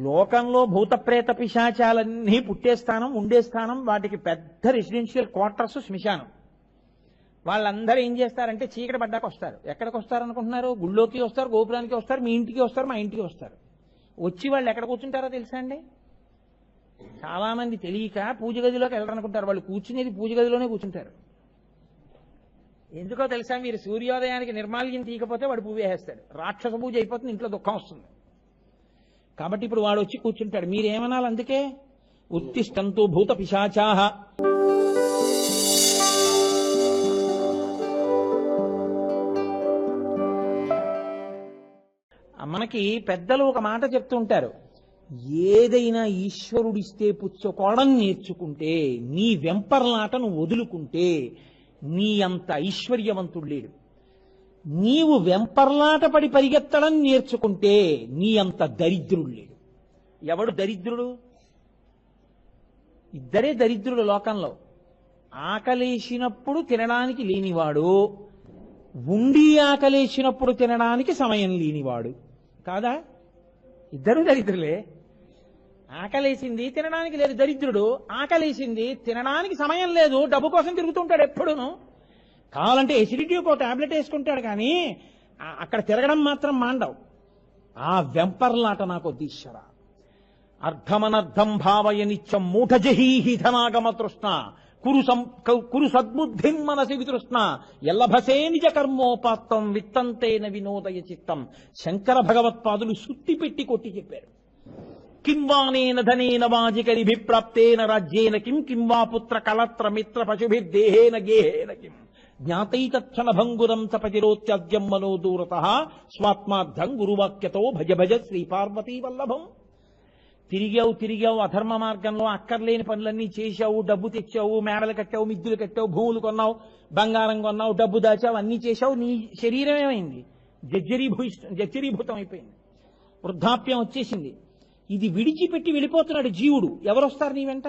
లోకంలో భూత ప్రేత పిశాచాలన్నీ పుట్టే స్థానం ఉండే స్థానం వాటికి పెద్ద రెసిడెన్షియల్ క్వార్టర్స్ శ్మశానం. వాళ్ళందరూ ఏం చేస్తారంటే చీకటి పడ్డాక వస్తారు. ఎక్కడికి వస్తారు అనుకుంటున్నారు గుళ్ళోకి వస్తారు గోపురానికి వస్తారు మీ ఇంటికి వస్తారు మా ఇంటికి వస్తారు. వచ్చి వాళ్ళు ఎక్కడ కూర్చుంటారో తెలుసా అండి? చాలామంది తెలియక పూజ గదిలోకి వెళ్ళరనుకుంటారు. వాళ్ళు కూర్చునేది పూజ గదిలోనే కూర్చుంటారు. ఎందుకో తెలుసా మీరు సూర్యోదయానికి నిర్మాల్యం తీయకపోతే వాడు పూజ వేసేస్తాడు. రాక్షస పూజ అయిపోతుంది ఇంట్లో దుఃఖం వస్తుంది. కాబట్టి ఇప్పుడు వాడు వచ్చి కూర్చుంటాడు. మీరేమనాలి అందుకే? ఉత్తిష్టంతో భూత పిశాచాహ మనకి పెద్దలు ఒక మాట చెప్తూ ఉంటారు. ఏదైనా ఈశ్వరుడిస్తే పుచ్చుకోవడం నేర్చుకుంటే నీ వెంపర్లాటను వదులుకుంటే నీ అంత ఐశ్వర్యవంతుడు లేడు. నీవు వెంపర్లాట పడి పరిగెత్తడం నేర్చుకుంటే నీ అంత దరిద్రుడు లేడు. ఎవడు దరిద్రుడు? ఇద్దరే దరిద్రుడు లోకంలో. ఆకలేసినప్పుడు తినడానికి లేనివాడు ఉండి ఆకలేసినప్పుడు తినడానికి సమయం లేనివాడు. కాదా? ఇద్దరు దరిద్రులే. ఆకలేసింది తినడానికి లేదు దరిద్రుడు. ఆకలేసింది తినడానికి సమయం లేదు డబ్బు కోసం తిరుగుతుంటాడు ఎప్పుడును. కావాలంటే ఎసిడిటీ ఒక టాబ్లెట్ వేసుకుంటాడు కానీ అక్కడ తిరగడం మాత్రం మాండవు. ఆ వెంపర్లాట నాకు దీశ్వర అర్థమనర్థం భావయ నిత్యం మూఢజహీహి ధనాగమ తృష్ణ. కురు సం కురు సద్బుద్ధిం మనసి వితృష్ణ. ఎల్లభసే నిజ కర్మోపాత్తం విత్తంతేన వినోదయ చిత్తం. శంకర భగవత్పాదులు సుత్తి పెట్టి కొట్టి చెప్పారు. కింవానేన ధనేన వాజికరిభిప్రాప్తేన రాజ్యేన కిం కింవా పుత్ర కళత్ర మిత్ర పశుభిర్దేహేన గేహేన కిం. జ్ఞాతైతక్షణ భంగురం సపతిరోత్యద్యం మనో దూరత స్వాత్మార్థం గురువాక్యతో భజ భజ శ్రీ పార్వతీ వల్లభం తిరిగావు తిరిగావు అధర్మ మార్గంలో అక్కర్లేని పనులన్నీ చేశావు డబ్బు తెచ్చావు మేడలు కట్టావు మిద్దులు కట్టావు భూములు కొన్నావు బంగారం కొన్నావు డబ్బు దాచావు అన్నీ చేశావు నీ శరీరం ఏమైంది? జర్జరీభూ జర్జరీభూతం అయిపోయింది. వృద్ధాప్యం వచ్చేసింది. ఇది విడిచిపెట్టి వెళ్ళిపోతున్నాడు జీవుడు. ఎవరొస్తారు నీ వెంట?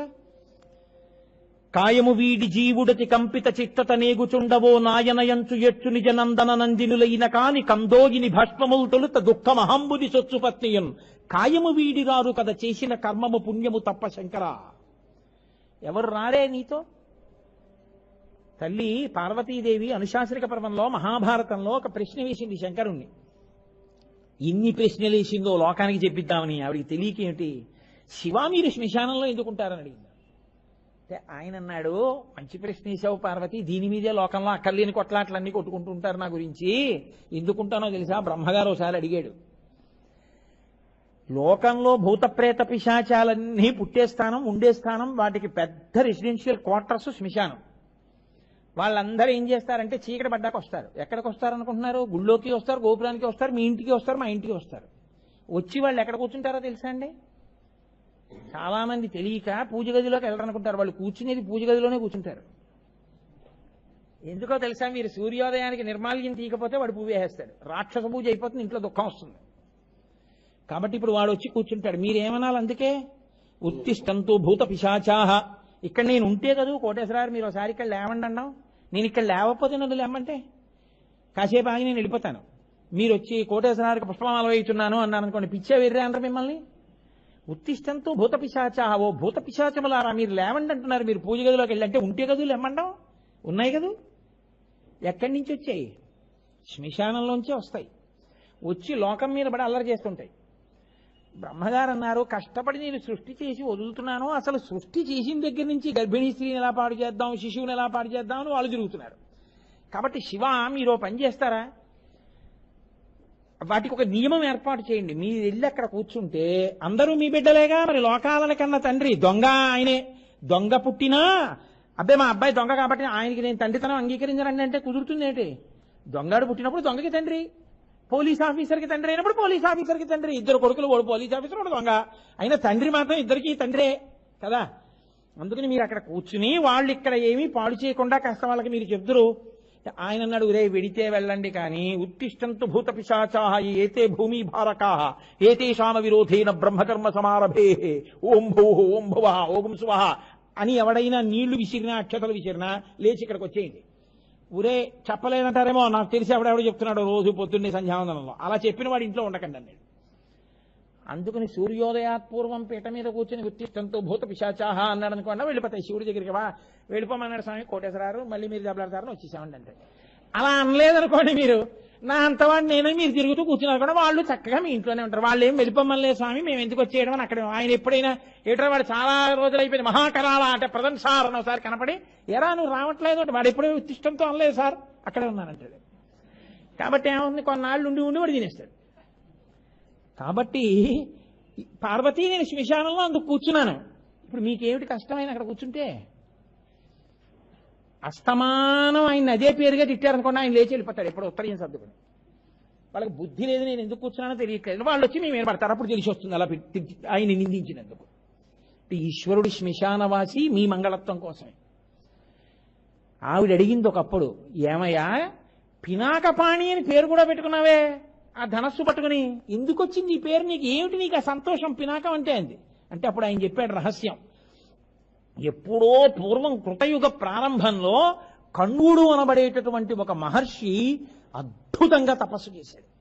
కాయము వీడి జీవుడతి కంపిత చిత్తత నేగుచుండవో నాయనయంచు ఎచ్చు నిజ నందన నందినులైన కాని కందోగిని భస్మములు తొలుత దుఃఖమహంబుది సొచ్చుపత్నియున్ కాయము వీడి రారు కథ చేసిన కర్మము పుణ్యము తప్ప శంకరా. ఎవరు రారే నీతో? తల్లి పార్వతీదేవి అనుశాసనిక పర్వంలో మహాభారతంలో ఒక ప్రశ్న వేసింది శంకరుణ్ణి. ఇన్ని ప్రశ్నలు వేసిందో లోకానికి చెప్పిద్దామని ఆవిడికి తెలియకేమిటి? శివ మీరు శ్మశానంలో ఎందుకుంటారని అడిగింది. అంటే ఆయన అన్నాడు మంచి ప్రశ్న వేసావు పార్వతి దీని మీదే లోకంలో అక్కర్లేని కొట్లాట్లన్నీ కొట్టుకుంటుంటారు నా గురించి. ఎందుకుంటానో తెలుసా? బ్రహ్మగారు ఒకసారి అడిగాడు. లోకంలో భూతప్రేత పిశాచాలన్నీ పుట్టే స్థానం ఉండే స్థానం వాటికి పెద్ద రెసిడెన్షియల్ క్వార్టర్స్ శ్మశానం. వాళ్ళందరూ ఏం చేస్తారంటే చీకటి పడ్డాక వస్తారు. ఎక్కడికి వస్తారు అనుకుంటున్నారు గుళ్ళోకి వస్తారు గోపురానికి వస్తారు మీ ఇంటికి వస్తారు మా ఇంటికి వస్తారు. వచ్చి వాళ్ళు ఎక్కడ కూర్చుంటారో తెలుసా అండి? చాలా మంది తెలియక పూజ గదిలోకి వెళ్ళాలనుకుంటారు వాళ్ళు కూర్చునేది పూజ గదిలోనే కూర్చుంటారు. ఎందుకో తెలుసా? మీరు సూర్యోదయానికి నిర్మాల్యం తీయకపోతే వాడు పూజ వేసేస్తాడు. రాక్షస పూజ అయిపోతుంది ఇంట్లో దుఃఖం వస్తుంది. కాబట్టి ఇప్పుడు వాడు వచ్చి కూర్చుంటాడు. మీరేమనాలి అందుకే? ఉత్తిష్టంతో భూత పిశాచాహ. ఇక్కడ నేను ఉంటే కదూ కోటేశ్వరారు మీరు ఒకసారి ఇక్కడ లేవండి అన్నావు. నేను ఇక్కడ లేవకపోతే నన్ను లేమంటే? కాసేపు ఆగి నేను వెళ్ళిపోతాను. మీరు వచ్చి కోటేశ్వరానికి పుష్పమాల వేయుతున్నాను అన్నాను అనుకోండి పిచ్చే వెర్రే అంటారు మిమ్మల్ని? ఉత్తిష్టంతో భూత పిశాచాహ ఓ భూత పిశాచములారా మీరు లేవండి అంటున్నారు మీరు పూజ గదిలోకి వెళ్ళి అంటే ఉంటే కదూ లేమండం? ఉన్నాయి కదూ ఎక్కడి నుంచి వచ్చాయి? శ్మశానంలోంచే వస్తాయి. వచ్చి లోకం మీద పడి అల్లరి చేస్తుంటాయి. బ్రహ్మగారు అన్నారు కష్టపడి నేను సృష్టి చేసి వదులుతున్నాను అసలు సృష్టి చేసిన దగ్గర నుంచి గర్భిణీ స్త్రీని ఎలా పాడు చేద్దాం శిశువుని ఎలా పాడు చేద్దాం అని వాళ్ళు జరుగుతున్నారు కాబట్టి శివ మీరు పని చేస్తారా? వాటికి ఒక నియమం ఏర్పాటు చేయండి. మీరు వెళ్ళి అక్కడ కూర్చుంటే అందరూ మీ బిడ్డలేగా? మరి లోకాలల కన్నా తండ్రి దొంగ ఆయనే. దొంగ పుట్టినా? అబ్బాయి మా అబ్బాయి దొంగ కాబట్టి ఆయనకి నేను తండ్రితనం అంగీకరించరండి అంటే కుదురుతుంది ఏంటి దొంగడు పుట్టినప్పుడు దొంగకి తండ్రి. పోలీస్ ఆఫీసర్కి తండ్రి అయినప్పుడు పోలీస్ ఆఫీసర్కి తండ్రి. ఇద్దరు కొడుకులు వాడు పోలీస్ ఆఫీసర్ వాడు దొంగ. అయినా తండ్రి మాత్రం ఇద్దరికి తండ్రే కదా? అందుకని మీరు అక్కడ కూర్చుని వాళ్ళు ఇక్కడ ఏమీ పాడు చేయకుండా కాస్త వాళ్ళకి మీరు చెప్తురు ఆయన అన్నాడు రే వెడితే వెళ్ళండి కానీ ఉత్తిష్టంతు భూత పిశాచాహ ఏతే భూమి భారకాహ ఏతేషామ విరోధేన బ్రహ్మకర్మ సమారభే ఓం భూ ఓం భువ ఓం శువ అని ఎవడైనా నీళ్ళు విసిరినా అక్షతలు విసిరినా లేచి ఇక్కడికి వచ్చేయండి. ఉరే చెప్పలేనంటారేమో నాకు తెలిసి ఎవడెవడో చెప్తున్నాడు రోజు పొద్దున్నే సంధ్యావందనంలో. అలా చెప్పిన వాడు ఇంట్లో ఉండకండి అన్నాడు. అందుకని సూర్యోదయాత్పూర్వం పీట మీద కూర్చొని ఉత్తిష్టంతో భూత పిశాచాహ అన్నాడు అనుకోండి వెళ్ళిపోతాయి శివుడి దగ్గరికి వా వెళ్ళిపోమన్నాడు స్వామి కోటేశ్వరారు మళ్ళీ మీరు దెబ్బలాడతారని వచ్చేసామండి అంటే అలా అనలేదనుకోండి మీరు. నా అంతవాడిని నేను మీరు తిరుగుతూ కూర్చున్నారు కూడా వాళ్ళు చక్కగా మీ ఇంట్లోనే ఉంటారు. వాళ్ళు ఏం వెళ్ళిపోమ్మలే స్వామి మేము ఎందుకు వచ్చేయడం అని అక్కడ ఆయన ఎప్పుడైనా ఏటో వాడు చాలా రోజులు అయిపోయింది. మహాకరాల అంటే ప్రజెంట్ సార్ అని ఒకసారి కనపడి ఎరా నువ్వు రావట్లేదు వాడు ఎప్పుడూ ఉత్తిష్టంతో అనలేదు సార్ అక్కడే ఉన్నానంటాడు. కాబట్టి ఏముంది? కొన్నాళ్ళు ఉండి ఉండి వాడు తినేస్తాడు. కాబట్టి పార్వతి నేను శ్మశానంలో అందుకు కూర్చున్నాను. ఇప్పుడు మీకేమిటి కష్టమైన అక్కడ కూర్చుంటే? అస్తమానం ఆయన అదే పేరుగా తిట్టారనుకోండి ఆయన లేచి వెళ్ళిపోతాడు. ఎప్పుడు ఉత్తరం సర్దుకుని. వాళ్ళకి బుద్ధి లేదు నేను ఎందుకు కూర్చున్నానో తెలియట్లేదు. వాళ్ళు వచ్చి మేము ఏర్పడతారు అప్పుడు తెలిసి వస్తుంది అలా పెట్టి ఆయన నిందించినందుకు. ఈశ్వరుడి ఈశ్వరుడు శ్మశానవాసి మీ మంగళత్వం కోసమే. ఆవిడ అడిగింది ఒకప్పుడు ఏమయ్యా పినాకపాణి అని పేరు కూడా పెట్టుకున్నావే. ఆ ధనస్సు పట్టుకుని ఎందుకు వచ్చింది ఈ పేరు నీకు? ఏమిటి నీకు ఆ సంతోషం? పినాకం అంటే అంది అంటే అప్పుడు ఆయన చెప్పాడు రహస్యం. ఎప్పుడో పూర్వం కృతయుగ ప్రారంభంలో కణ్ణుడు అనబడేటటువంటి ఒక మహర్షి అద్భుతంగా తపస్సు చేశాడు.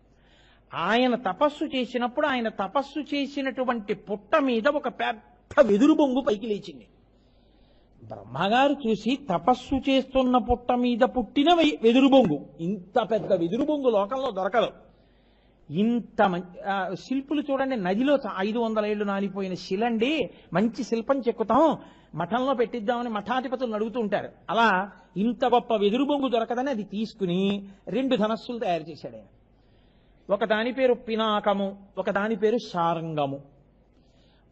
ఆయన తపస్సు చేసినప్పుడు ఆయన తపస్సు చేసినటువంటి పుట్ట మీద ఒక పెద్ద వెదురు బొంగు పైకి లేచింది. బ్రహ్మగారు చూసి తపస్సు చేస్తున్న పుట్ట మీద పుట్టిన వె- వెదురు బొంగు. ఇంత పెద్ద వెదురు బొంగు లోకంలో దొరకదు. ఇంత మంచి శిల్పులు చూడండి నదిలో ఐదు వందల ఏళ్ళు నానిపోయిన శిలండి మంచి శిల్పం చెక్కుతాం మఠంలో పెట్టిద్దామని మఠాధిపతులు అడుగుతూ ఉంటారు. అలా ఇంత గొప్ప వెదురు బొంగు దొరకదని అది తీసుకుని రెండు ధనస్సులు తయారు చేశాడు ఆయన. ఒక దాని పేరు పినాకము ఒక దాని పేరు శారంగము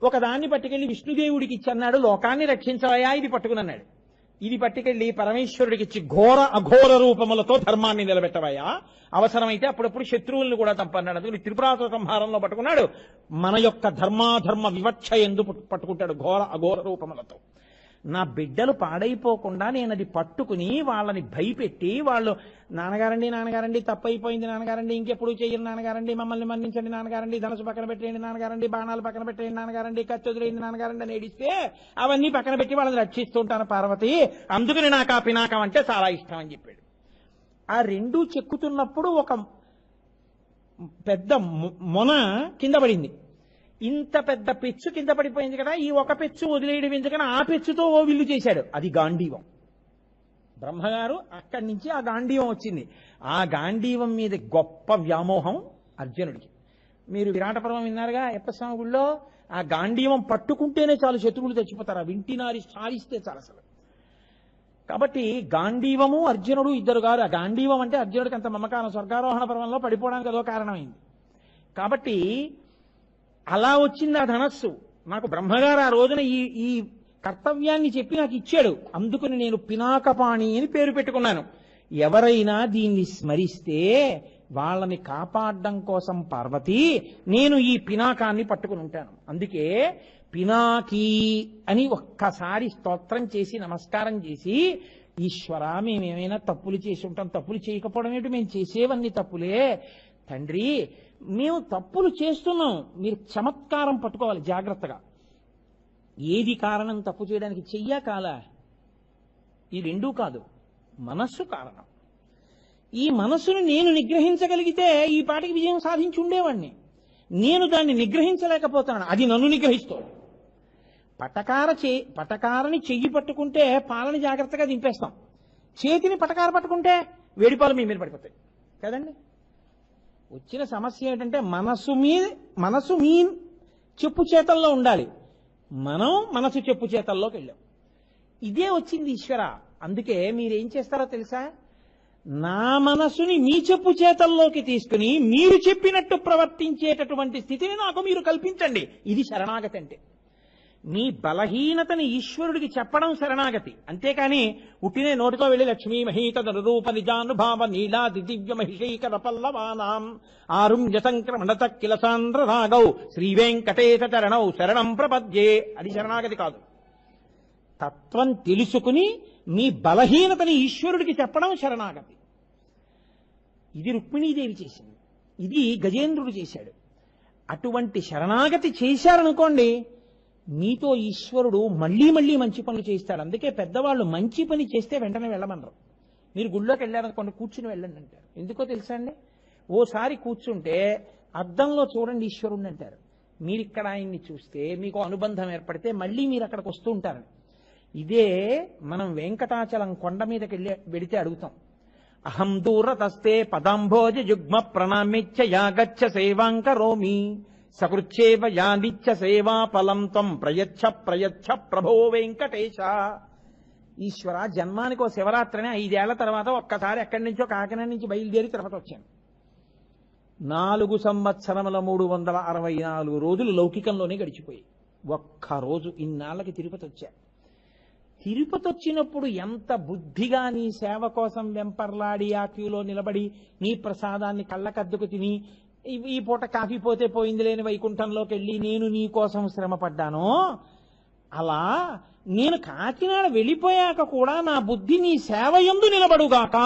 ఒక దాన్ని పట్టుకెళ్ళి విష్ణుదేవుడికి ఇచ్చి అన్నాడు లోకాన్ని రక్షించవయా ఇది పట్టుకుని అన్నాడు. ఇది పట్టుకెళ్ళి పరమేశ్వరుడికి ఇచ్చి ఘోర అఘోర రూపములతో ధర్మాన్ని నిలబెట్టవయ్యా. అవసరమైతే అప్పుడప్పుడు శత్రువుల్ని కూడా చంపన్నాడు. అందుకని త్రిపురాసుర సంహారంలో పట్టుకున్నాడు. మన యొక్క ధర్మాధర్మ వివక్ష ఎందు పట్టుకుంటాడు ఘోర అఘోర రూపములతో. నా బిడ్డలు పాడైపోకుండా నేను అది పట్టుకుని వాళ్ళని భయపెట్టి వాళ్ళు నాన్నగారండి నాన్నగారండి తప్పైపోయింది నాన్నగారండి ఇంకెప్పుడు చెయ్యరు నాన్నగారండి మమ్మల్ని మన్నించండి నాన్నగారండి ధనసు పక్కన పెట్టేయండి నాన్నగారండి బాణాలు పక్కన పెట్టేయండి నాన్నగారండి కత్తి వదిలేయండి నాన్నగారండి అని ఏడిస్తే అవన్నీ పక్కన పెట్టి వాళ్ళని రక్షిస్తుంటాను పార్వతి. అందుకని నాకు ఆ పినాకం అంటే చాలా ఇష్టం అని చెప్పాడు. ఆ రెండు చెక్కుతున్నప్పుడు ఒక పెద్ద మొ- మొన కింద పడింది. ఇంత పెద్ద పెచ్చు కింద పడిపోయింది కదా ఈ ఒక పెచ్చు వదిలేయడం ఎందుకని ఆ పెచ్చుతో ఓ విల్లు చేశాడు. అది గాంధీవం. బ్రహ్మగారు అక్కడి నుంచి ఆ గాంధీవం వచ్చింది. ఆ గాంధీవం మీద గొప్ప వ్యామోహం అర్జునుడికి. మీరు విరాటపర్వం విన్నారుగా ఎప్పస్వామి గుళ్ళో? ఆ గాంధీవం పట్టుకుంటేనే చాలు శత్రువులు చచ్చిపోతారు. ఆ వింటినారి సారిస్తే చాలు అసలు. కాబట్టి గాంధీవము అర్జునుడు ఇద్దరు గారు ఆ గాంధీవం అంటే అర్జునుడికి అంత మమకారం స్వర్గారోహణ పర్వంలో పడిపోవడానికి అదో కారణమైంది. కాబట్టి అలా వచ్చింది ఆ ధనస్సు. నాకు బ్రహ్మగారు ఆ రోజున ఈ ఈ కర్తవ్యాన్ని చెప్పి నాకు ఇచ్చాడు. అందుకని నేను పినాకపాణి అని పేరు పెట్టుకున్నాను. ఎవరైనా దీన్ని స్మరిస్తే వాళ్ళని కాపాడడం కోసం పార్వతి నేను ఈ పినాకాన్ని పట్టుకుని ఉంటాను. అందుకే పినాకీ అని ఒక్కసారి స్తోత్రం చేసి నమస్కారం చేసి ఈశ్వర మేమేమైనా తప్పులు చేసి ఉంటాం తప్పులు చేయకపోవడం ఏంటి మేము చేసేవన్నీ తప్పులే. తండ్రి మేము తప్పులు చేస్తున్నాం. మీరు చమత్కారం పట్టుకోవాలి జాగ్రత్తగా. ఏది కారణం తప్పు చేయడానికి చెయ్యా కాలా ఈ రెండూ కాదు. మనస్సు కారణం. ఈ మనస్సును నేను నిగ్రహించగలిగితే ఈ పాటికి విజయం సాధించి ఉండేవాడిని నేను దాన్ని నిగ్రహించలేకపోతున్నాను. అది నన్ను నిగ్రహిస్తోంది. పటకార చే పటకారని చెయ్యి పట్టుకుంటే పాలని జాగ్రత్తగా దింపేస్తాం. చేతిని పటకార పట్టుకుంటే వేడిపాలు మీ మీద పడిపోతాయి. కదండి? వచ్చిన సమస్య ఏంటంటే మనసు మీ మనసు మీ చెప్పు చేతల్లో ఉండాలి. మనం మనసు చెప్పు చేతల్లోకి వెళ్ళాం. ఇదే వచ్చింది ఈశ్వర. అందుకే మీరేం చేస్తారో తెలుసా? నా మనసుని మీ చెప్పు చేతల్లోకి తీసుకుని మీరు చెప్పినట్టు ప్రవర్తించేటటువంటి స్థితిని నాకు మీరు కల్పించండి. ఇది శరణాగతి అంటే. మీ బలహీనతని ఈశ్వరుడికి చెప్పడం శరణాగతి. అంతేకాని ఉట్టినే నోటితో వెళ్ళి లక్ష్మీ మహీత రూప నిజానుభావ నీలాది దివ్య మహిషైకర పల్లవానాం. ఆరుణ్య సంక్రమణత కిల సాంద్ర రాగౌ. శ్రీవేంకటేశ చరణౌ శరణం ప్రపద్యే. అది శరణాగతి కాదు. తత్వం తెలుసుకుని మీ బలహీనతని ఈశ్వరుడికి చెప్పడం శరణాగతి. ఇది రుక్మిణీదేవి చేసింది. ఇది గజేంద్రుడు చేశాడు. అటువంటి శరణాగతి చేశారనుకోండి మీతో ఈశ్వరుడు మళ్ళీ మళ్ళీ మంచి పనులు చేయిస్తాడు. అందుకే పెద్దవాళ్ళు మంచి పని చేస్తే వెంటనే వెళ్ళమనరు మీరు గుళ్ళోకి వెళ్ళారనుకోండి కూర్చుని వెళ్ళండి అంటారు. ఎందుకో తెలుసా అండి? ఓసారి కూర్చుంటే అద్దంలో చూడండి ఈశ్వరుణ్ణి అంటారు. మీరు ఇక్కడ ఆయన్ని చూస్తే మీకు అనుబంధం ఏర్పడితే మళ్ళీ మీరు అక్కడికి వస్తూ ఉంటారు. ఇదే మనం వెంకటాచలం కొండ మీదకి వెళ్ళి వెడితే అడుగుతాం. అహం దూరతస్తే పదాంభోజ యుగ్మ ప్రణామిచ్చ యాగచ్చ సేవాంకరోమి. సకృచ్చేవ యానిచ్చ సేవా ఫలం తం ప్రయచ్ఛ ప్రయచ్ఛ ప్రభో వెంకటేశ. ఈశ్వర జన్మానికి ఓ శివరాత్రిని ఐదేళ్ళ తర్వాత ఒక్కసారి ఎక్కడి నుంచో కాకినాడ నుంచి బయలుదేరి తిరుపతి వచ్చాను. నాలుగు సంవత్సరముల మూడు వందల అరవై నాలుగు రోజులు లౌకికంలోనే గడిచిపోయి ఒక్క రోజు ఇన్నాళ్ళకి తిరుపతి వచ్చా తిరుపతి వచ్చినప్పుడు ఎంత బుద్ధిగా నీ సేవ కోసం వెంపర్లాడి ఆ క్యూలో నిలబడి నీ ప్రసాదాన్ని కళ్ళకద్దుకు తిని ఈ- ఈ పూట కాఫీ పోతే పోయింది లేని వైకుంఠంలోకి వెళ్ళి నేను నీ కోసం శ్రమ పడ్డాను అలా నేను కాకినాడ వెళ్ళిపోయాక కూడా నా బుద్ధి నీ సేవ యందు నిలబడుగాక.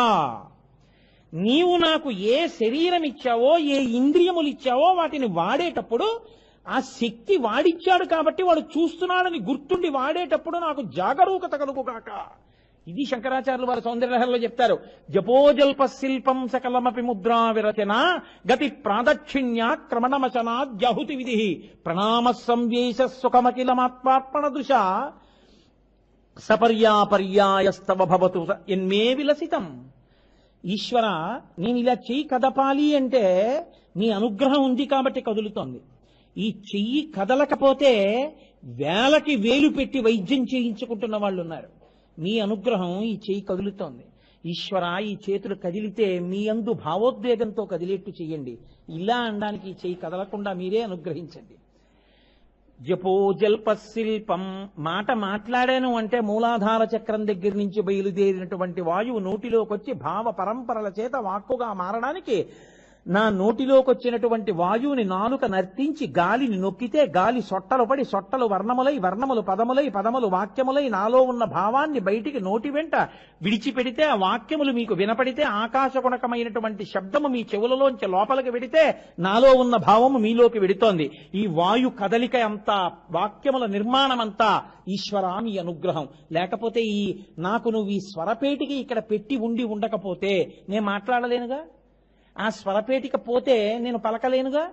నీవు నాకు ఏ శరీరం ఇచ్చావో ఏ ఇంద్రియములు ఇచ్చావో వాటిని వాడేటప్పుడు ఆ శక్తి వాడిచ్చాడు కాబట్టి వాడు చూస్తున్నాడని గుర్తుండి వాడేటప్పుడు నాకు జాగరూకత కలుగుగాక. ఇది శంకరాచార్యులు వారి సౌందర్యలహరిలో చెప్తారు. జపోజల్ప శిల్పం సకలమపి ముద్రా విరచన గతి ప్రాదక్షిణ్యాక్రమణమచనా జహుతి విధి. ప్రణామ సంవేశ సుఖమఖిలమాత్మార్పణ దృశ సపర్యాపర్యాయస్తవ భవతు ఎన్మే విలసితం. ఈశ్వర నేను ఇలా చెయ్యి కదపాలి అంటే నీ అనుగ్రహం ఉంది కాబట్టి కదులుతోంది. ఈ చెయ్యి కదలకపోతే వేలకి వేలు పెట్టి వైద్యం చేయించుకుంటున్న వాళ్ళు ఉన్నారు మీ అనుగ్రహం ఈ చేయి కదులుతోంది. ఈశ్వర ఈ చేతులు కదిలితే మీ అందు భావోద్వేగంతో కదిలేట్టు చేయండి ఇలా అనడానికి ఈ చేయి కదలకుండా మీరే అనుగ్రహించండి. జపోజల్ప శిల్పం. మాట మాట్లాడాను అంటే మూలాధార చక్రం దగ్గర నుంచి బయలుదేరినటువంటి వాయువు నోటిలోకి వచ్చి భావ పరంపరల చేత వాక్కుగా మారడానికి నా నోటిలోకొచ్చినటువంటి వాయువుని నాలుక నర్తించి గాలిని నొక్కితే గాలి సొట్టలు పడి సొట్టలు వర్ణములై వర్ణములు పదములై పదములు వాక్యములై నాలో ఉన్న భావాన్ని బయటికి నోటి వెంట విడిచిపెడితే ఆ వాక్యములు మీకు వినపడితే ఆకాశగుణకమైనటువంటి శబ్దము మీ చెవులలోంచి లోపలికి వెడితే నాలో ఉన్న భావము మీలోకి వెడుతోంది. ఈ వాయు కదలిక అంతా వాక్యముల నిర్మాణం అంతా ఈశ్వరా మీ అనుగ్రహం. లేకపోతే ఈ నాకు నువ్వు ఈ స్వరపేటికి ఇక్కడ పెట్టి ఉండి ఉండకపోతే నేను మాట్లాడలేనుగా? ఆ స్వరపేటిక పోతే నేను పలకలేనుగా?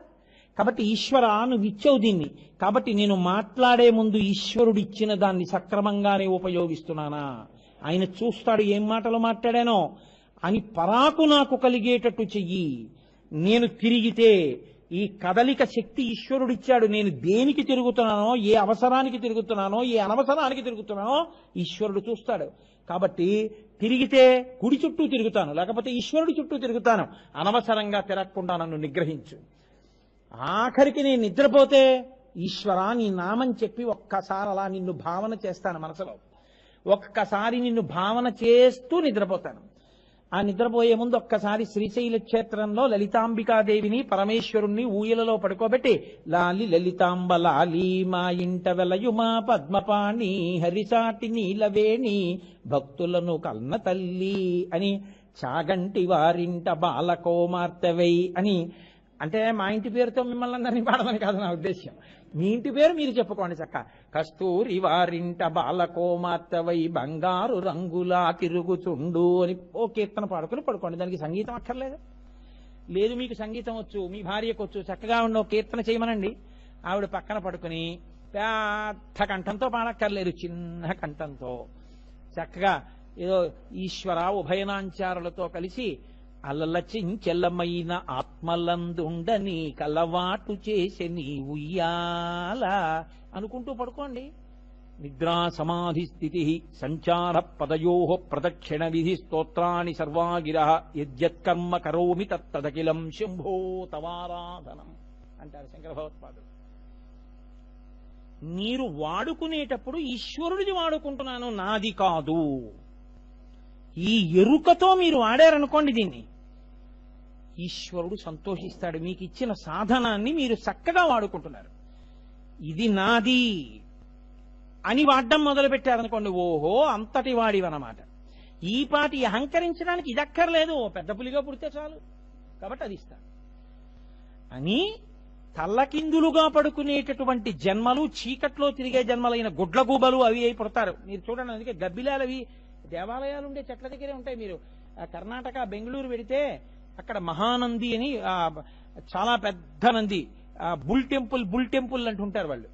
కాబట్టి ఈశ్వర నువ్వు ఇచ్చావు దీన్ని. కాబట్టి నేను మాట్లాడే ముందు ఈశ్వరుడు ఇచ్చిన దాన్ని సక్రమంగానే ఉపయోగిస్తున్నానా? ఆయన చూస్తాడు ఏం మాటలు మాట్లాడానో. అని పరాకు నాకు కలిగేటట్టు చెయ్యి. నేను తిరిగితే ఈ కదలిక శక్తి ఈశ్వరుడు ఇచ్చాడు నేను దేనికి తిరుగుతున్నానో ఏ అవసరానికి తిరుగుతున్నానో ఏ అనవసరానికి తిరుగుతున్నానో ఈశ్వరుడు చూస్తాడు. కాబట్టి తిరిగితే కుడి చుట్టూ తిరుగుతాను లేకపోతే ఈశ్వరుడి చుట్టూ తిరుగుతాను. అనవసరంగా తిరగకుండా నన్ను నిగ్రహించు. ఆఖరికి నేను నిద్రపోతే ఈశ్వరా నీ నామం చెప్పి ఒక్కసారి అలా నిన్ను భావన చేస్తాను మనసులో. ఒక్కసారి నిన్ను భావన చేస్తూ నిద్రపోతాను. ఆ నిద్రపోయే ముందు ఒక్కసారి శ్రీశైల క్షేత్రంలో లలితాంబికాదేవిని పరమేశ్వరుణ్ణి ఊయలలో పడుకోబెట్టి లాలి లలితాంబ లాలి మా ఇంట వెలయుమా పద్మపాణి హరిసాటి నీలవేణి భక్తులను కన్న తల్లి అని చాగంటి వారింట బాలకోమార్తెవై అని అంటే మా ఇంటి పేరుతో మిమ్మల్ని అందరినీ పాడదని కాదు నా ఉద్దేశ్యం. మీ ఇంటి పేరు మీరు చెప్పుకోండి చక్క కస్తూరి వారింట బాలకోమాత్తవై బంగారు రంగులా తిరుగుచుండు అని ఓ కీర్తన పాడుకుని పడుకోండి. దానికి సంగీతం అక్కర్లేదు. లేదు మీకు సంగీతం వచ్చు మీ భార్యకు వచ్చు చక్కగా ఉన్న కీర్తన చేయమనండి. ఆవిడ పక్కన పడుకుని పెద్ద కంఠంతో పాడక్కర్లేదు చిన్న కంఠంతో. చక్కగా ఏదో ఈశ్వర ఉభయనాంచారులతో కలిసి అలలచించెల్లమైన ఆత్మలందుండని కలవాటు చేసే నీ ఉయ్యాల అనుకుంటూ పడుకోండి. నిద్రా సమాధి స్థితి సంచార పదయో ప్రదక్షిణ విధి స్తోత్రాన్ని సర్వాగిర. యద్యత్కర్మ కరోమి తత్తదకిలం శంభో తవారాధనం అంటారు శంకర భగవత్పాదుడు మీరు వాడుకునేటప్పుడు ఈశ్వరుడిది వాడుకుంటున్నాను నాది కాదు. ఈ ఎరుకతో మీరు వాడారనుకోండి దీన్ని. ఈశ్వరుడు సంతోషిస్తాడు. మీకు ఇచ్చిన సాధనాన్ని మీరు చక్కగా వాడుకుంటున్నారు. ఇది నాది అని వాడడం మొదలు పెట్టారనుకోండి ఓహో అంతటి వాడివన్నమాట ఈ పాటి అహంకరించడానికి ఇది అక్కర్లేదు ఓ పెద్ద పులిగా పుడితే చాలు. కాబట్టి అది ఇస్తాడు. అని తల్లకిందులుగా పడుకునేటటువంటి జన్మలు చీకట్లో తిరిగే జన్మలైన గుడ్లగూబలు అవి అయి పుడతారు. మీరు చూడండి అందుకే గబ్బిలాలు అవి దేవాలయాలు ఉండే చెట్ల దగ్గరే ఉంటాయి. మీరు కర్ణాటక బెంగళూరు వెడితే అక్కడ మహానంది అని చాలా పెద్ద Nandi bull temple bull temple అంటుంటారు వాళ్ళు.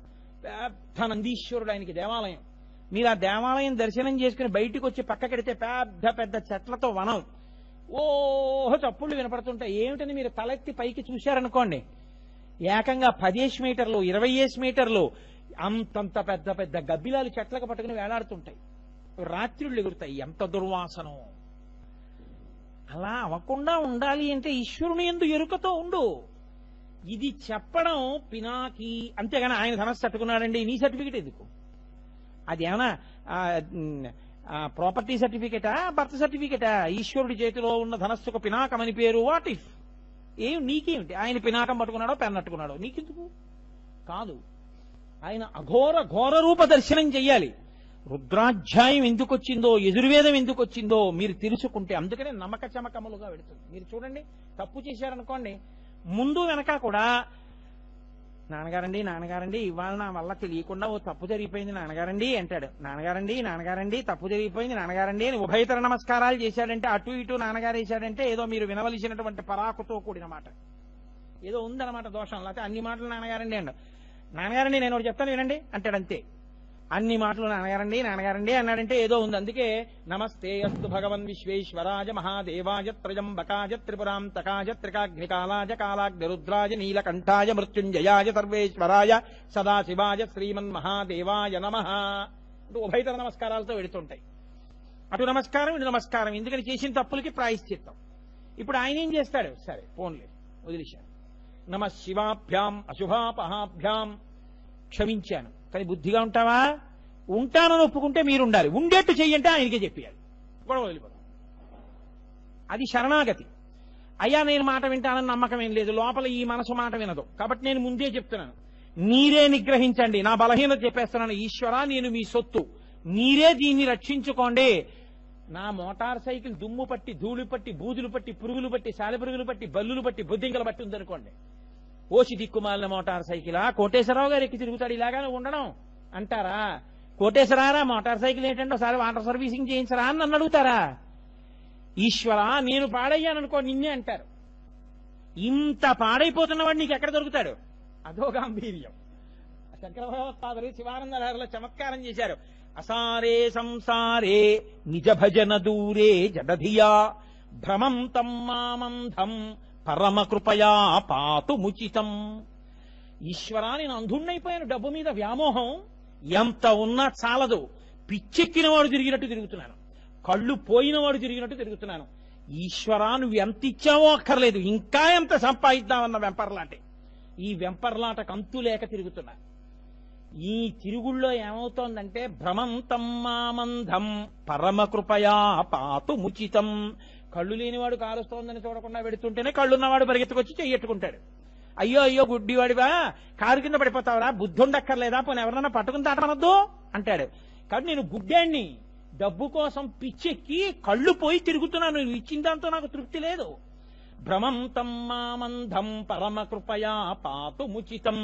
పెద్ద నందీశ్వరుడు ఆయనకి దేవాలయం. మీరు ఆ దేవాలయం దర్శనం చేసుకుని బయటికి వచ్చి పక్కకెడితే పెద్ద పెద్ద చెట్లతో వనం. ఓహో చప్పుళ్ళు వినపడుతుంటాయి. ఏమిటని మీరు తలెత్తి పైకి చూశారనుకోండి. ఏకంగా పదేసి మీటర్లు ఇరవై ఏసి మీటర్లు అంతంత పెద్ద పెద్ద గబ్బిలాలు చెట్లకు పట్టుకుని వేలాడుతుంటాయి. రాత్రుళ్ళు ఎగురుతాయి. ఎంత దుర్వాసనం. అలా అవ్వకుండా ఉండాలి అంటే ఈశ్వరుని ఎందు ఎరుకతో ఉండు. ఇది చెప్పడం పినాకి. అంతేగాని ఆయన ధనస్సు తట్టుకున్నాడండి నీ సర్టిఫికెట్ ఎందుకు? అది ఏమైనా ప్రాపర్టీ సర్టిఫికెటా బర్త్ సర్టిఫికెటా? ఈశ్వరుడి చేతిలో ఉన్న ధనస్సుకు పినాకం అని పేరు వాట్ ఇఫ్? ఏం నీకేమిటి? ఆయన పినాకం పట్టుకున్నాడో పెన్ పట్టుకున్నాడో? నీకెందుకు? కాదు. ఆయన అఘోర ఘోర రూప దర్శనం చెయ్యాలి. రుద్రాధ్యాయం ఎందుకు వచ్చిందో ఎదుర్వేదం ఎందుకు వచ్చిందో మీరు తెలుసుకుంటే అందుకనే నమ్మక చమకములుగా పెడుతుంది మీరు చూడండి తప్పు చేశారనుకోండి ముందు వెనక కూడా నాన్నగారండి నాన్నగారండి ఇవాళ నా వల్ల తెలియకుండా ఓ తప్పు జరిగిపోయింది నాన్నగారండి అంటాడు. నాన్నగారండి నాన్నగారండి తప్పు జరిగిపోయింది నాన్నగారండి అని ఉభయతర నమస్కారాలు చేశాడంటే అటు ఇటు నాన్నగారు వేశాడంటే ఏదో మీరు వినవలసినటువంటి పరాకుతో కూడిన మాట. ఏదో ఉందన్నమాట దోషం లేకపోతే అన్ని మాటలు నాన్నగారండి అండు నాన్నగారండి నేను ఒకటి చెప్తాను వినండి అంటాడు అంతే. అన్ని మాటలు నాన్నగారండి నాన్నగారండి అన్నాడంటే ఏదో ఉంది. అందుకే నమస్తే అస్తు భగవన్ విశ్వేశ్వరాజ మహాదేవాజ త్రజంబకాజ త్రిపురాంతకాజ త్రికాగ్నికాలాజ కాలాగ్నిరుద్రాజ నీలకంఠాయ మృత్యుంజయాజ సర్వేశ్వరాయ సదాశివాజ శ్రీమన్ మహాదేవాయ నమ. అంటూ ఉభయతర నమస్కారాలతో వెడుతుంటాయి అటు నమస్కారం ఇటు నమస్కారం. ఎందుకని చేసిన తప్పులకి ప్రాయశ్చిత్తం. ఇప్పుడు ఆయన ఏం చేస్తాడు? సరే ఫోన్లే వదిలేశాడు. నమ శివాభ్యాం అశుభాపహాభ్యాం క్షమించాను. కానీ బుద్ధిగా ఉంటావా? ఉంటానని ఒప్పుకుంటే మీరు ఉండాలి ఉండేట్టు చెయ్యంటే ఆయనకే చెప్పేయాలి. గొడవ వదిలిపోతాం అది శరణాగతి. అయ్యా నేను మాట వింటానని నమ్మకం ఏం లేదు. లోపల ఈ మనసు మాట వినదు. కాబట్టి నేను ముందే చెప్తున్నాను. మీరే నిగ్రహించండి. నా బలహీనత చెప్పేస్తున్నాను. ఈశ్వర నేను మీ సొత్తు. మీరే దీన్ని రక్షించుకోండి. నా మోటార్ సైకిల్ దుమ్ము పట్టి ధూళి పట్టి బూదులు పట్టి పురుగులు పట్టి సాలెపురుగులు పట్టి బల్లులు పట్టి బొద్దింకలు పట్టి ఉందనుకోండి. ఓసి దిక్కుమాలిన మోటార్ సైకిలా? కోటేశ్వరరావు గారు ఎక్కి తిరుగుతాడు ఇలాగానే ఉండడం అంటారా? కోటేశ్వరారా మోటార్ సైకిల్ ఏంటంటే ఒకసారి వాటర్ సర్వీసింగ్ చేయించరా అని నన్ను అడుగుతారా? ఈశ్వరా నేను పాడయ్యాననుకో నిన్నే అంటారు. ఇంత పాడైపోతున్నవాడు నీకు ఎక్కడ దొరుకుతాడు? అదో గాంభీర్యం. శంకరభగవత్పాదులు శివానందలో చమత్కారం చేశారు. అసారే సంసారే నిజ భజన దూరే జడధియా భ్రమం తమ్మామంధం పరమకృపయా పరమ పాతు ముచితం. ఈశ్వరాన్ని నేను అంధుణ్ణైపోయాను డబ్బు మీద వ్యామోహం. ఎంత ఉన్నా చాలదు. పిచ్చెక్కిన వాడు తిరిగినట్టు తిరుగుతున్నాను. కళ్ళు పోయిన వాడు తిరిగినట్టు తిరుగుతున్నాను. ఈశ్వరా నువ్వు ఎంత ఇచ్చావో అక్కర్లేదు. ఇంకా ఎంత సంపాదిద్దామన్న వెంపర్లాంటి. ఈ వెంపర్లాటకు అంతు లేక తిరుగుతున్నా. ఈ తిరుగుళ్ళో ఏమవుతోందంటే భ్రమంతం మామంధం పరమకృపయా పాతు ముచితం. కళ్ళు లేనివాడు కారుస్తోందని చూడకుండా పెడుతుంటేనే కళ్ళున్నవాడు పరిగెత్తుకొచ్చి చెయ్యట్టుకుంటాడు. అయ్యో అయ్యో గుడ్డివాడివా కారు కింద పడిపోతావరా బుద్ధి ఉండక్కర్లేదా పోనీ ఎవరన్నా పట్టుకుని తాటనొద్దు అంటాడు. కాబట్టి నేను గుడ్డాన్ని డబ్బు కోసం పిచ్చెక్కి కళ్ళు పోయి తిరుగుతున్నాను నువ్వు ఇచ్చిన దాంతో నాకు తృప్తి లేదు. భ్రమం తమ్మామంధం పరమ కృపయా పాతు ముచితం.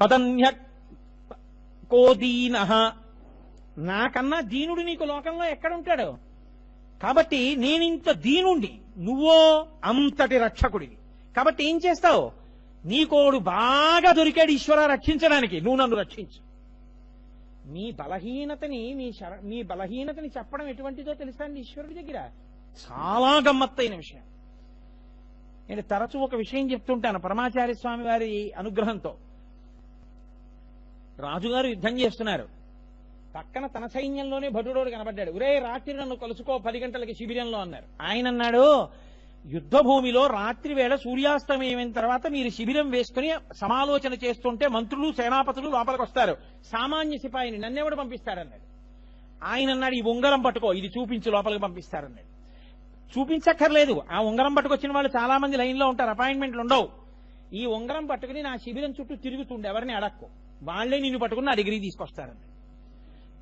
తదన్య కోదీన. నాకన్నా దీనుడు నీకు లోకంలో ఎక్కడుంటాడు? కాబట్టి నేనింత దీనుండి నువ్వో అంతటి రక్షకుడివి. కాబట్టి ఏం చేస్తావు? నీకోడు బాగా దొరికాడు ఈశ్వర రక్షించడానికి. నువ్వు నన్ను రక్షించు. మీ బలహీనతని మీ శర మీ బలహీనతని చెప్పడం ఎటువంటిదో తెలుసా అండి ఈశ్వరుడి దగ్గర? చాలా గమ్మత్తైన విషయం. నేను తరచూ ఒక విషయం చెప్తుంటాను పరమాచార్య స్వామి వారి అనుగ్రహంతో. రాజుగారు యుద్ధం చేస్తున్నారు. పక్కన తన సైన్యంలోనే భటుడోడు కనబడ్డాడు. ఒరే రాత్రి నన్ను కలుసుకో పది గంటలకి శిబిరంలో అన్నారు. ఆయన అన్నాడు యుద్ధ భూమిలో రాత్రి వేళ సూర్యాస్తమయమైన తర్వాత మీరు శిబిరం వేసుకుని సమాలోచన చేస్తుంటే మంత్రులు సేనాపతులు లోపలికి వస్తారు. సామాన్య సిపాయిని నన్నెవడు పంపిస్తాడన్నాడు. ఆయన అన్నాడు ఈ ఉంగరం పట్టుకో ఇది చూపించి లోపలికి పంపిస్తారన్నాడు. చూపించక్కర్లేదు ఆ ఉంగరం పట్టుకొచ్చిన వాళ్ళు చాలా మంది లైన్లో ఉంటారు అపాయింట్మెంట్లు ఉండవు. ఈ ఉంగరం పట్టుకుని నా శిబిరం చుట్టూ తిరుగుతుండే ఎవరిని అడక్కు. వాళ్ళే నిన్ను పట్టుకుని నా డిగ్రీ తీసుకొస్తారన్నాడు.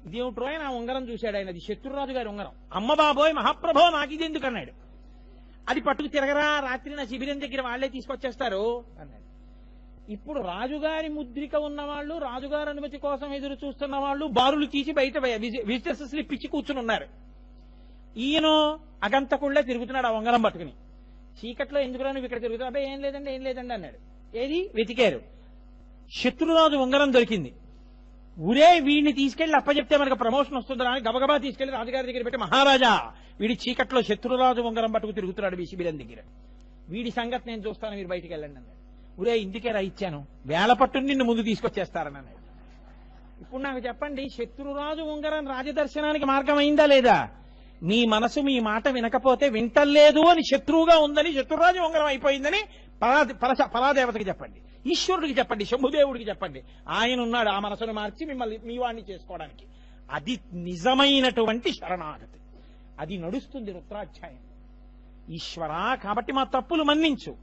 ఇదేమిట్రో ఆయన ఆ ఉంగరం చూశాడు ఆయన. అది శత్రురాజు గారి ఉంగరం. అమ్మ బాబోయ్ మహాప్రభో నాకు ఇది ఎందుకు అన్నాడు. అది పట్టుకు తిరగరా రాత్రి నా శిబిరం దగ్గర వాళ్ళే తీసుకొచ్చేస్తారు అన్నాడు. ఇప్పుడు రాజుగారి ముద్రిక ఉన్న వాళ్ళు రాజుగారి అనుమతి కోసం ఎదురు చూస్తున్న వాళ్ళు బారులు తీసి బయట విజిటర్స్ స్లిప్ ఇచ్చి కూర్చుని ఉన్నారు. ఈయన అగంతకుండా తిరుగుతున్నాడు ఆ ఉంగరం పట్టుకుని. చీకట్లో ఎందుకురా నువ్వు ఇక్కడ తిరుగుతావు అబ్బాయి ఏం లేదండి ఏం లేదండి అన్నాడు. ఏది? వెతికారు. శత్రురాజు ఉంగరం దొరికింది. ఊరే వీడిని తీసుకెళ్ళి అప్పచెప్తే మనకు ప్రమోషన్ వస్తుందా అని గబగబా తీసుకెళ్ళి రాజుగారి దగ్గర పెట్టి మహారాజా వీడి చీకట్లో శత్రురాజు ఉంగరం పట్టుకు తిరుగుతున్నాడు మీ శిబిరం దగ్గర. వీడి సంగతి నేను చూస్తాను మీరు బయటికి వెళ్ళండి అన్నాడు. ఊరే ఇందుకే రా ఇచ్చాను. వేల పట్టుని నిన్ను ముందు తీసుకొచ్చేస్తారని అన్నాడు. ఇప్పుడు నాకు చెప్పండి శత్రురాజు ఉంగరం రాజదర్శనానికి మార్గం అయిందా లేదా? మీ మనసు మీ మాట వినకపోతే వింటలేదు అని శత్రువుగా ఉందని శత్రురాజు ఉంగరం అయిపోయిందని పరా పరాదేవతకి చెప్పండి. ఈశ్వరుడికి చెప్పండి శంభుదేవుడికి చెప్పండి. ఆయన ఉన్నాడు ఆ మనసును మార్చి మిమ్మల్ని మీ వాణ్ణి చేసుకోవడానికి. అది నిజమైనటువంటి శరణాగతి. అది నడుస్తుంది రుద్రాధ్యాయం. ఈశ్వరా కాబట్టి మా తప్పులు మన్నించు.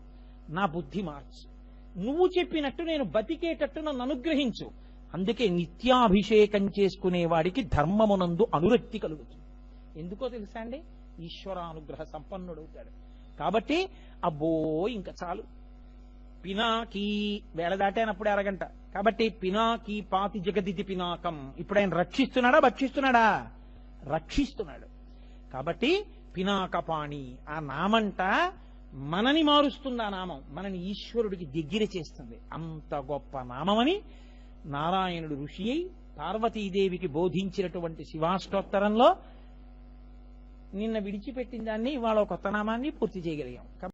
నా బుద్ధి మార్చు. నువ్వు చెప్పినట్టు నేను బతికేటట్టు నన్ను అనుగ్రహించు. అందుకే నిత్యాభిషేకం చేసుకునే వాడికి ధర్మమునందు అనురక్తి కలుగుతుంది. ఎందుకో తెలుసా అండి? ఈశ్వరానుగ్రహ సంపన్నుడవుతాడు. కాబట్టి అబ్బో ఇంకా చాలు. పినాకీ వేళ దాటానప్పుడే అరగంట. కాబట్టి పినాకి పాతి జగదితి పినాకం. ఇప్పుడు ఆయన రక్షిస్తున్నాడా భక్షిస్తున్నాడా? రక్షిస్తున్నాడు. కాబట్టి పినాకపాణి ఆ నామంట మనని మారుస్తుంది ఆ నామం. మనని ఈశ్వరుడికి దగ్గర చేస్తుంది. అంత గొప్ప నామమని నారాయణుడు ఋషి అయి పార్వతీదేవికి బోధించినటువంటి శివాష్టోత్తరంలో నిన్న విడిచిపెట్టిన దాన్ని ఇవాళ కొత్త నామాన్ని పూర్తి చేయగలిగాం.